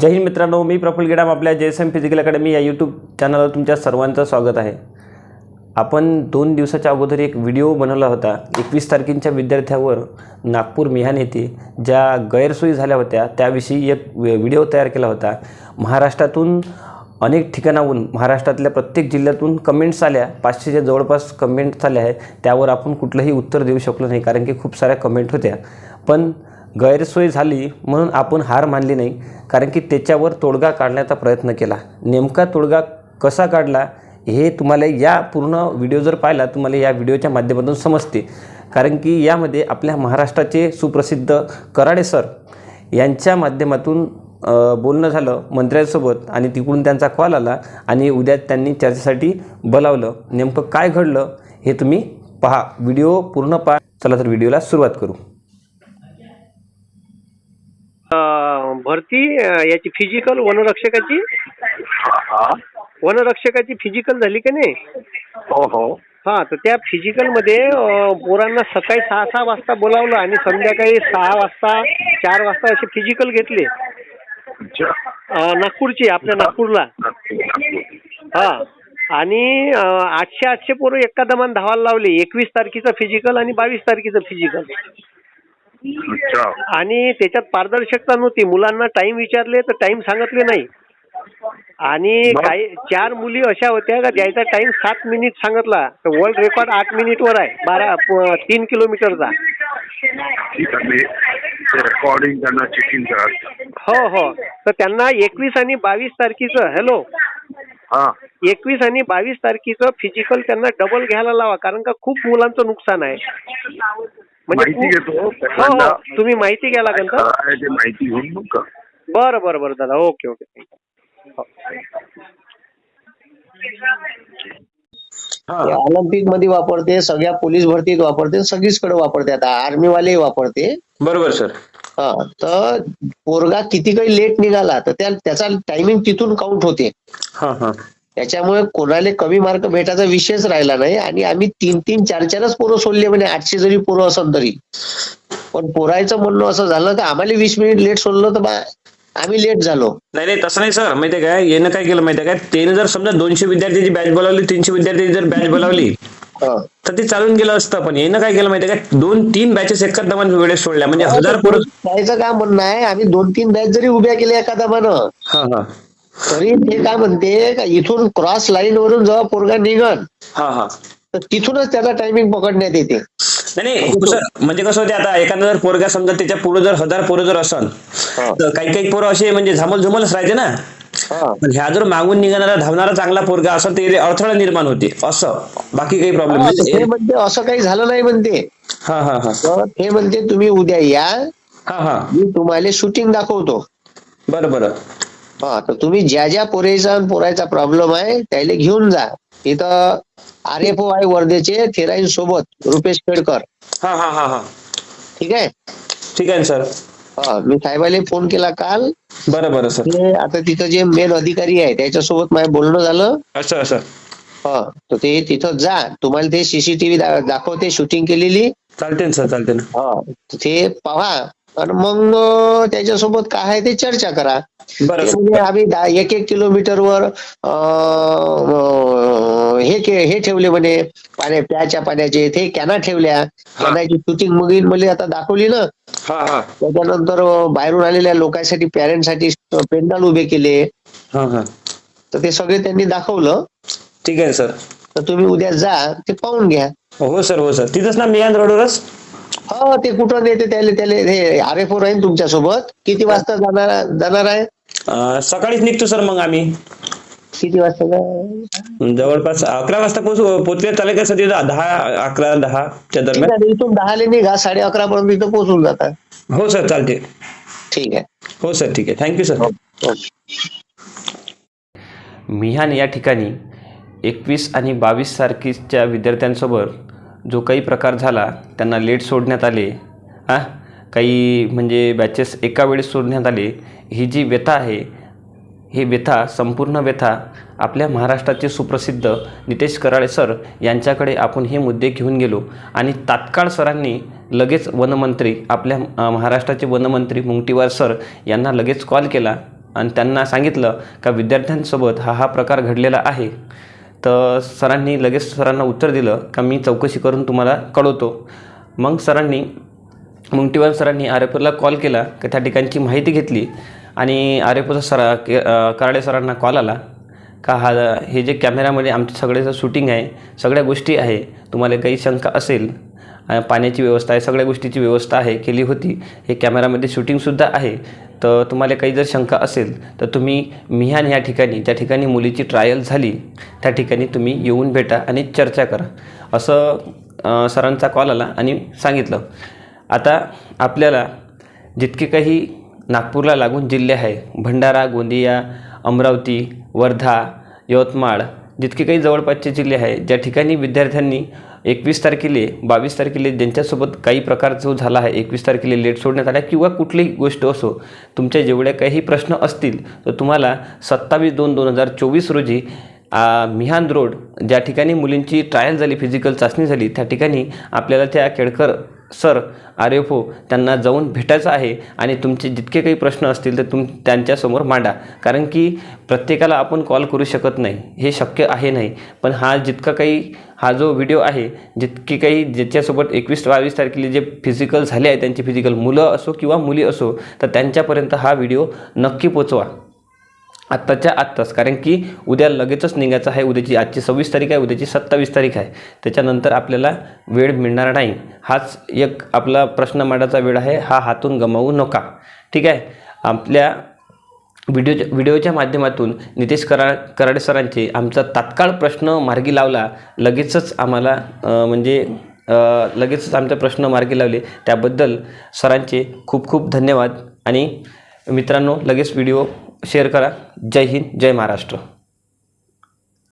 जय हिंद मित्रांनो मी प्रफुल गिडाम आपल्या J S M physical academy या यूट्यूब चॅनलवर तुमच्या सर्वांचं स्वागत आहे. आपण दोन दिवसाच्या अगोदर एक व्हिडिओ बनवला होता. एकवीस तारखेच्या विद्यार्थ्यावर नागपूर मिहान येथे ज्या गैरसोयी झाल्या होत्या त्याविषयी एक व्हिडिओ तयार केला होता. महाराष्ट्रातून अनेक ठिकाणाहून महाराष्ट्रातल्या प्रत्येक जिल्ह्यातून कमेंट्स आल्या. पाचशेच्या जवळपास कमेंट्स आल्या आहे त्यावर आपण कुठलंही उत्तर देऊ शकलो नाही कारण की खूप साऱ्या कमेंट होत्या. पण गैरसोय झाली म्हणून आपण हार मानली नाही कारण की त्याच्यावर तोडगा काढण्याचा प्रयत्न केला. नेमका तोडगा कसा काढला हे तुम्हाला या पूर्ण व्हिडिओ जर पाहिला तुम्हाला या व्हिडिओच्या माध्यमातून समजते. कारण की यामध्ये आपल्या महाराष्ट्राचे सुप्रसिद्ध कराडे सर यांच्या माध्यमातून बोलणं झालं मंत्र्यांसोबत आणि तिकडून त्यांचा कॉल आला आणि उद्या त्यांनी चर्चेसाठी बोलावलं. नेमकं काय घडलं हे तुम्ही पहा. व्हिडिओ पूर्ण पहा. चला तर व्हिडिओला सुरुवात करू. भरती याची फिजिकल वनरक्षकाची? वनरक्षकाची फिजिकल झाली का नाही? हो हो. हा तर त्या फिजिकलमध्ये पोरांना सकाळी सहा सहा वाजता बोलावलं आणि संध्याकाळी सहा वाजता चार वाजता असे फिजिकल घेतले. नागपूरची आपल्या नागपूरला. हा. आणि आठशे आठशे पोरं एका दमान धावायला लावले. एकवीस तारखेचं फिजिकल आणि बावीस तारखेचं फिजिकल अच्छा. आणि त्याच्यात पारदर्शकता नव्हती. मुलांना टाइम विचारले तर टाइम सांगितले नाही. आणि? काही चार मुली अशा होत्या का ज्याचा टाइम सात मिनिट सांगितला. तर वर्ल्ड रेकॉर्ड आठ मिनिटवर आहे. बारा तीन किलोमीटरचा. ठीक आहे. रेकॉर्डिंग त्यांना चेकिंग करा हो हो. तर त्यांना एकवीस आणि बावीस तारखेचं हॅलो हा. एकवीस आणि बावीस तारखेचं फिजिकल त्यांना डबल घ्यायला लावा. कारण का खूप मुलांचं नुकसान आहे. माहिती खूप- घेतो हो हो. तुम्ही माहिती घ्या लागेल का? माहिती घेऊन मग बरं बरं बरं दादा. Okay okay. ते ऑलिम्पिकमध्ये वापरते सगळ्या पोलीस भरतीत वापरते सगळीचकडे वापरते. आता आर्मी वाले वापरते. बरोबर सर. हा तर पोरगा किती काही लेट निघाला तर त्या त्याचा टायमिंग तिथून काउंट होते. हां हां. त्याच्यामुळे कोणाला कमी मार्क भेटायचा विषयच राहिला नाही. आणि आम्ही तीन तीन चार चारच पोरं सोडले म्हणजे आठशे जरी पोरं असत तरी. पण पोरायचं म्हणणं असं झालं की आम्हाला वीस मिनिट लेट सोडलं तर बा आम्ही लेट झालो. नाही नाही तसं नाही सर. माहितीये काय? यानं काय केलं माहितीये काय? त्याने जर समजा दोनशे विद्यार्थ्याची बॅच बोलावली तीनशे विद्यार्थ्याची जर बॅच बोलावली. तर ते चालून गेलं असतं. पण यानं काय केलं माहितीये काय? दोन तीन बॅचेस एका दमान वेळेस सोडल्या. म्हणजे हजार पोरं काय म्हणणं आहे? आम्ही दोन तीन बॅच जरी उभ्या केल्या एका दमानं. तरी ते काय म्हणते का इथून क्रॉस लाईन वरून जेव्हा पोरगा निघन हा हा. तर तिथूनच त्याचा टायमिंग पकडण्यात येते. नाही हो, म्हणजे कसं होते आता एखादा जर पोरगा समजा त्याच्या पुढे जर हजार पोरं जर असन हा. तर काही काही पोरं असे म्हणजे झामल झुमलच राहते ना. हा. पण ह्या जर मागून निघणारा धावणारा चांगला पोरगा असं ते अडथळा निर्माण होते असं. बाकी काही प्रॉब्लेम हा, म्हणते असं काही झालं नाही म्हणते. हा हा हा. ते म्हणते तुम्ही उद्या या हा हा. मी तुम्हाला शूटिंग दाखवतो. बरं बरं. हा तर तुम्ही ज्या ज्या पोरेचा आणि पोरायचा प्रॉब्लेम आहे त्याला घेऊन जा. इथं आर एफ ओ आहे वर्धेचे थेराईन सोबत रुपेश खेडकर हा हा हा हा. ठीक आहे? ठीक आहे ना सर. हा मी साहेबाला फोन केला काल. बरं बरं सर. ते आता तिथं जे मेन अधिकारी आहे त्याच्यासोबत माझं बोलणं झालं. असं असं हा तर ते तिथं जा. तुम्हाला ते सीसीटीव्ही दाखवते शूटिंग केलेली. चालते ना सर चालते ना. हा तर ते पहा. आणि मग त्याच्यासोबत काय आहे ते चर्चा करा. म्हणजे आम्ही एक एक किलोमीटरवर हे के- हे ठेवले म्हणे. पाण्या प्याच्या पाण्याचे ते कॅना ठेवल्या. कॅनाची शूटिंग मग मला आता दाखवली ना. हा हा. त्याच्यानंतर बाहेरून आलेल्या लोकांसाठी पॅरेंटसाठी पेंडाल उभे केले. हा हा. तर ते सगळे त्यांनी दाखवलं. ठीक आहे सर. तर तुम्ही उद्या जा ते पाहून घ्या. हो सर हो सर. तिथंच ना मियान रोडवरच? हो ते कुठं नेते त्याले त्याले हे आर एफ ओ राहील तुमच्यासोबत किती वाजता जाणार जाणार आहे? अं, सकाळीच निघतो सर मग आम्ही. किती वाजता जा- जवळपास अकरा वाजता पोहोचू पोहोचले चालेल का सर तिथं दहा अकरा दहाच्या ठीक दरम्यान. आहे इथून दहाला निघा साडे अकरा पर्यंत इथं पोहोचून जाता. हो सर चालते. ठीक आहे. हो सर ठीक आहे. थँक्यू सर ओके मिहान या ठिकाणी एकवीस आणि बावीस तारखेच्या विद्यार्थ्यांसोबत जो काही प्रकार झाला त्यांना लेट सोडण्यात आले हां? काही म्हणजे बॅचेस एका वेळेस सोडण्यात आले ही जी व्यथा आहे ही व्यथा संपूर्ण व्यथा आपल्या महाराष्ट्राचे सुप्रसिद्ध नितेश कराळे सर यांच्याकडे आपण हे मुद्दे घेऊन गेलो. आणि तात्काळ सरांनी लगेच वनमंत्री आपल्या महाराष्ट्राचे वनमंत्री मुंगटीवार सर यांना लगेच कॉल केला आणि त्यांना सांगितलं का विद्यार्थ्यांसोबत हा हा प्रकार घडलेला आहे. तर सरांनी लगेच सरांना उत्तर दिलं का मी चौकशी करून तुम्हाला कळवतो. मग सरांनी मुंगटीवार सरांनी आर एफ ओला कॉल केला की त्या ठिकाणची माहिती घेतली आणि आर एफ ओचा सरा के कराडे सरांना कॉल आला का हा हे जे कॅमेरामध्ये आमचं सगळ्याचं शूटिंग आहे सगळ्या गोष्टी आहे तुम्हाला काही शंका असेल पाण्याची व्यवस्था आहे सगळ्या गोष्टीची व्यवस्था आहे केली होती हे कॅमेरामध्ये शूटिंगसुद्धा आहे तर तुम्हाला काही जर शंका असेल तर तुम्ही मिहान ह्या ठिकाणी त्या ठिकाणी मुलीची ट्रायल झाली त्या ठिकाणी तुम्ही येऊन भेटा आणि चर्चा करा. असं सरांचा कॉल आला आणि सांगितलं. आता आपल्याला जितके काही नागपूरला लागून जिल्हे आहे भंडारा गोंदिया अमरावती वर्धा यवतमाळ जितके काही जवळपासचे जिल्हे आहे ज्या ठिकाणी विद्यार्थ्यांनी एकवीस तारखेले बावीस तारखेले ज्यांच्यासोबत काही प्रकार जो झाला आहे एकवीस तारखेला लेट सोडण्यात आला किंवा कुठलीही गोष्ट असो तुमच्या जेवढ्या काही प्रश्न असतील तर तुम्हाला सत्तावीस दोन दोन हजार चोवीस रोजी आ, मिहान रोड ज्या ठिकाणी मुलींची ट्रायल झाली फिजिकल चाचणी झाली त्या ठिकाणी आपल्याला त्या Kelkar sir R F O त्यांना जाऊन भेटायचं आहे आणि तुमचे जितके काही प्रश्न असतील तर तुम त्यांच्यासमोर मांडा. कारण की प्रत्येकाला आपण कॉल करू शकत नाही. हे शक्य आहे नाही. पण हा जितका काही हा जो व्हिडिओ आहे जितके काही ज्याच्यासोबत एकवीस बावीस तारखेला जे फिजिकल झाले आहे त्यांचे फिजिकल मुलं असो किंवा मुली असो तर त्यांच्यापर्यंत हा व्हिडिओ नक्की पोचवा. आत्ताच्या आत्ताच. कारण की उद्या लगेचच निघायचं आहे. उद्याची आजची सव्वीस तारीख आहे. उद्याची सत्तावीस तारीख आहे. त्याच्यानंतर आपल्याला वेळ मिळणार नाही. हाच एक आपला प्रश्न मांडायचा वेळ आहे. हा हातून गमावू नका. ठीक आहे? आपल्या व्हिडिओ व्हिडिओच्या माध्यमातून नितेश करा कराडे सरांचे आमचा तात्काळ प्रश्न मार्गी लावला. लगेचच आम्हाला म्हणजे लगेचच आमचा प्रश्न मार्गी लावले. त्याबद्दल सरांचे खूप खूप धन्यवाद. आणि मित्रांनो लगेच व्हिडिओ शेअर करा. जय हिंद जय महाराष्ट्र.